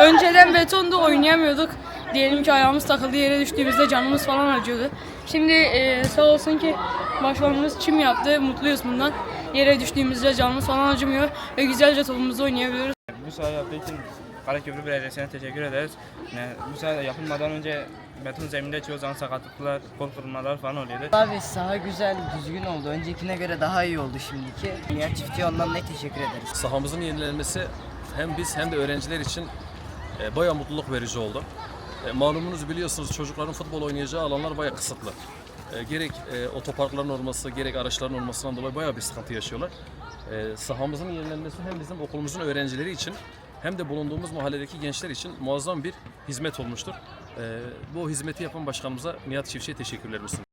Önceden betonda oynayamıyorduk. Diyelim ki ayağımız takıldı yere düştüğümüzde canımız falan acıyordu. Şimdi e, sağ olsun ki başkanımız çim yaptı. Mutluyuz bundan. Yere düştüğümüzde canımız falan acımıyor ve güzelce topumuzu oynayabiliyoruz. Bu saha yaptığı için Karaköprü Belediyesi'ne teşekkür ederiz. Yani bu saha yapılmadan önce beton zeminde çoğu zaman sakatlıklar, kol kırılmalar falan oluyordu. Abi saha güzel, düzgün oldu. Öncekine göre daha iyi oldu şimdiki. Nihat Çiftçi'ye ondan ne teşekkür ederiz. sahamızın yenilenmesi hem biz hem de öğrenciler için e, bayağı mutluluk verici oldu. E, malumunuz biliyorsunuz çocukların futbol oynayacağı alanlar bayağı kısıtlı. E, gerek e, otoparkların olması, gerek araçların olmasından dolayı bayağı bir sıkıntı yaşıyorlar. E, sahamızın yenilenmesi hem bizim okulumuzun öğrencileri için hem de bulunduğumuz mahalledeki gençler için muazzam bir hizmet olmuştur. E, bu hizmeti yapan başkanımıza Nihat Çiftçi'ye teşekkürlerimi sunuyorum.